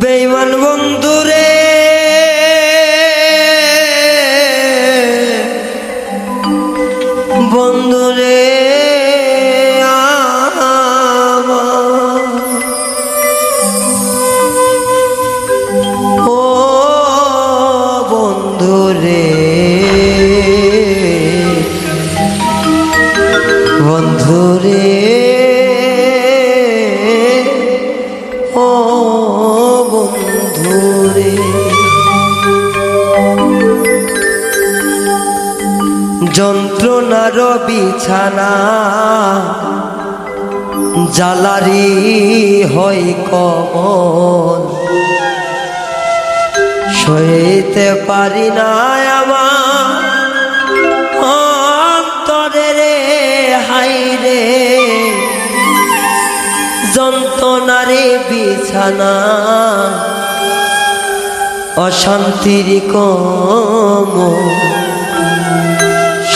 বেইমান বন্ধুরে বন্ধুরে। ও বন্ধুরে যন্ত্রণার বিছানা জালারি হয় কমন। সইতে পারি না আমার অন্তরে রে, হাই রে। যন্ত্রণারে বিছানা, অশান্তির কম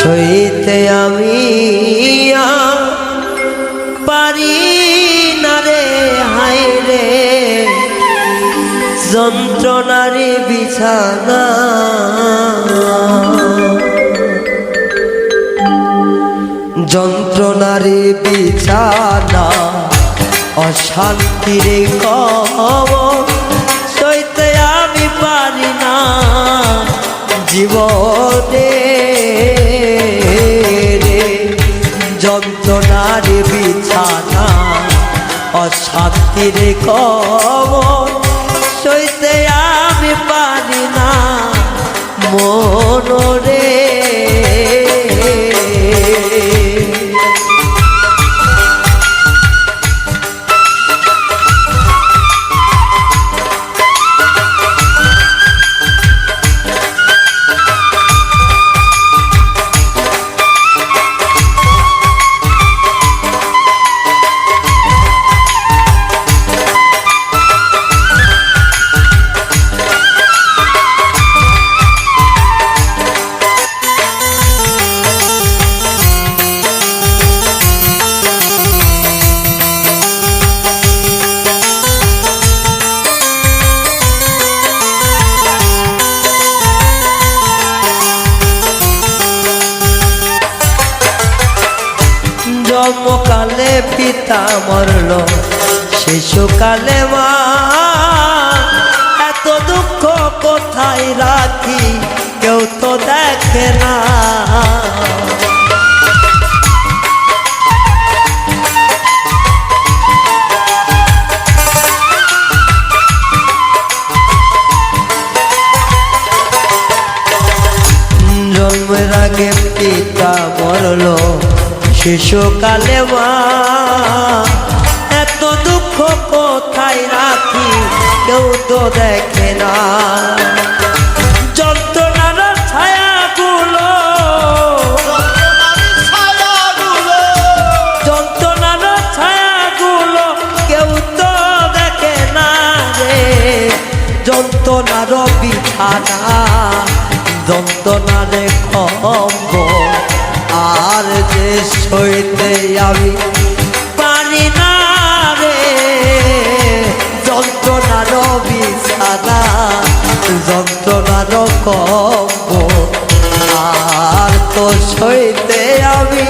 সইতে আমি পারি না রে হাই রে। যন্ত্রণারে বিছানা। যন্ত্রণারে বিছানা, অশান্তির কম সইতে আমি পারি না জীবনে। যন্ত্রণার বিছানা অশান্তির কবর সইতে আমি পারি না মনরে। শিশুকালে মা, এত দুঃখ কোথায় রাখি? কেউ তো দেখে না। আগে পিতা মরল শিশুকালে মা কেউ তো দেখে না। যন্ত্রণার ছায়াগুলো যন্ত্রণার ছায়াগুলো। কেউ তো দেখে না রে। যন্ত্রণার বিছানা যন্ত্রণারে কম্ব আর যে সইতে আমি কম্ব আর তো সইতে আমি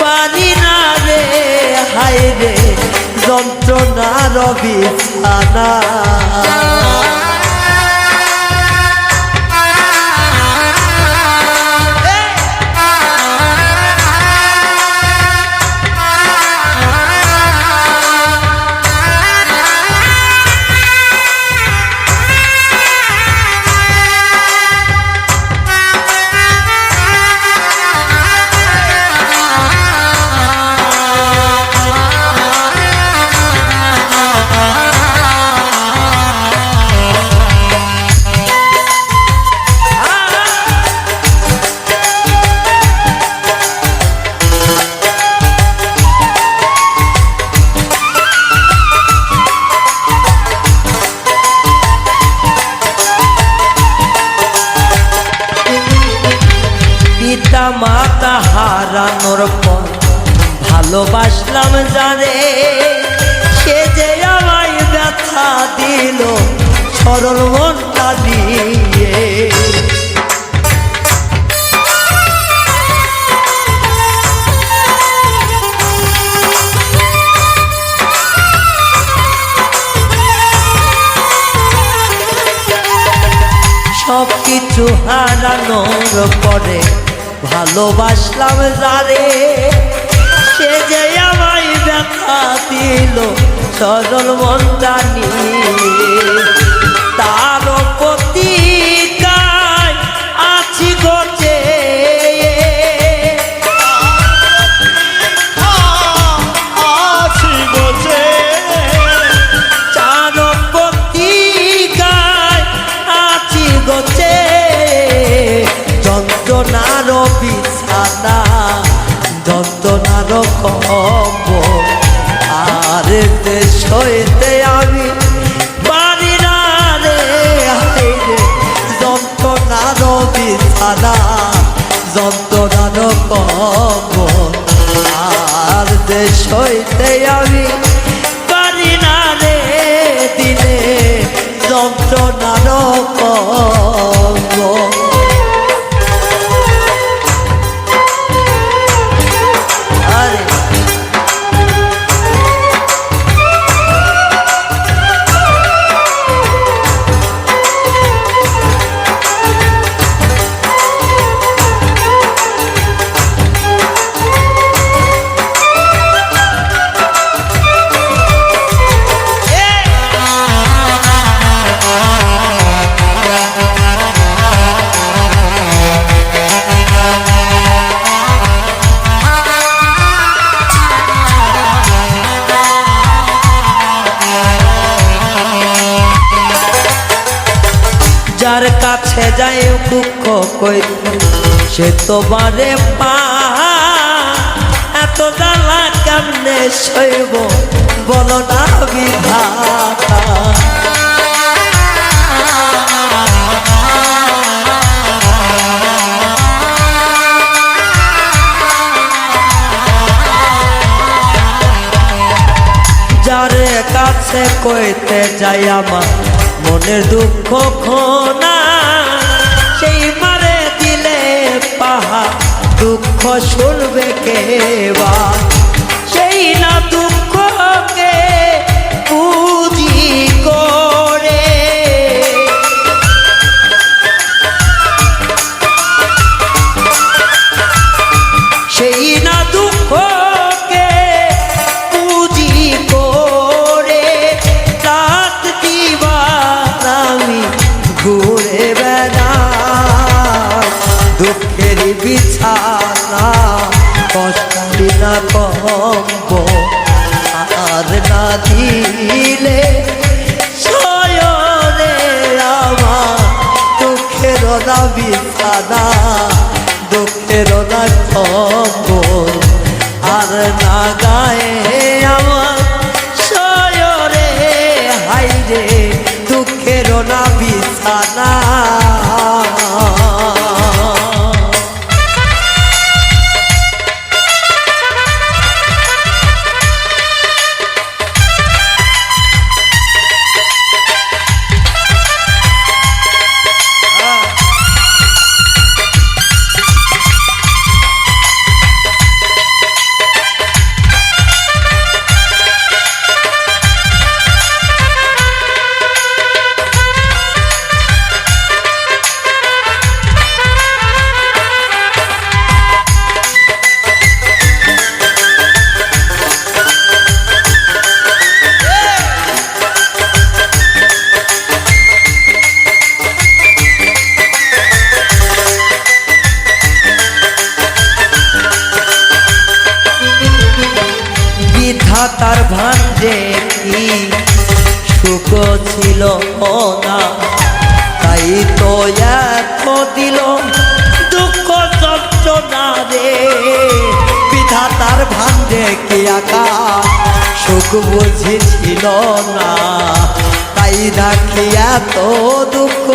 পারি না রে হায় রে যন্ত্রণার বিছানা হারানোর পর ভালোবাসলাম জানে সে যে আমায় ব্যথা দিল, সরল মনটা দিয়ে। সব কিছু হারানোর পরে নিয়ে। তার দেশ হইতে আমি পারি না রে। হায় রে যন্ত্রণার বিছানা যন্ত্রণার কম্ব আর দেশ হইতে আমি পারি না রে। দিনে যন্ত্রণার কম্ব কাছে যায় দুঃখ কই। সে তো বারে পা, এত জ্বালা কেমনে সইব? বলো না বিধাতা। যারে কাছে কইতে যাই আমার, মনের দুঃখ খোনা দুঃখ শুনবে কেবা সেই না দুঃখকে বিছানা কষ্টালি না কম্ব, আর না দিলে সয়রে আমার দুঃখের না বিছানা, দুঃখের না কম্বল, আর না গায়ে আমার সয়রে হাইরে দুঃখের না বিছানা। বিধাতার ভান্ডে কি সুখ ছিল না। তাই তো এত দিল দুঃখ যন্ত্রণা রে। বিধাতার ভান্ডে কি আকা? সুখ বুঝেছিল না। তাই রাখি এত দুঃখ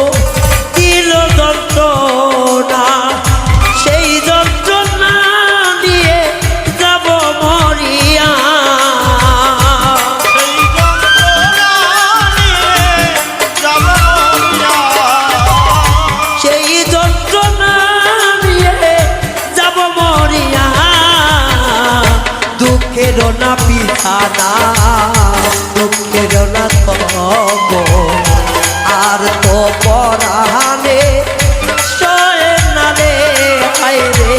দুঃখের না পিছানা, দুঃখের না তব। আর তো পরাহানে সয়ে না রে হায় রে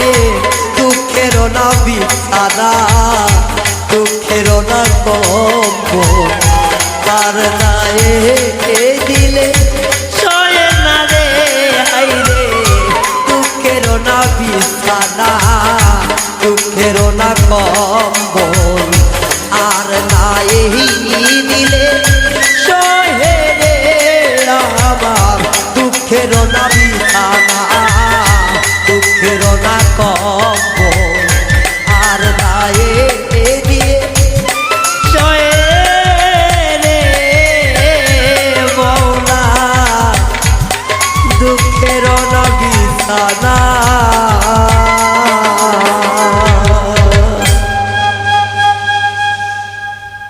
দুঃখের না বিছানা, দুঃখের না তব। আর না দিলে দুঃখের না কম্বল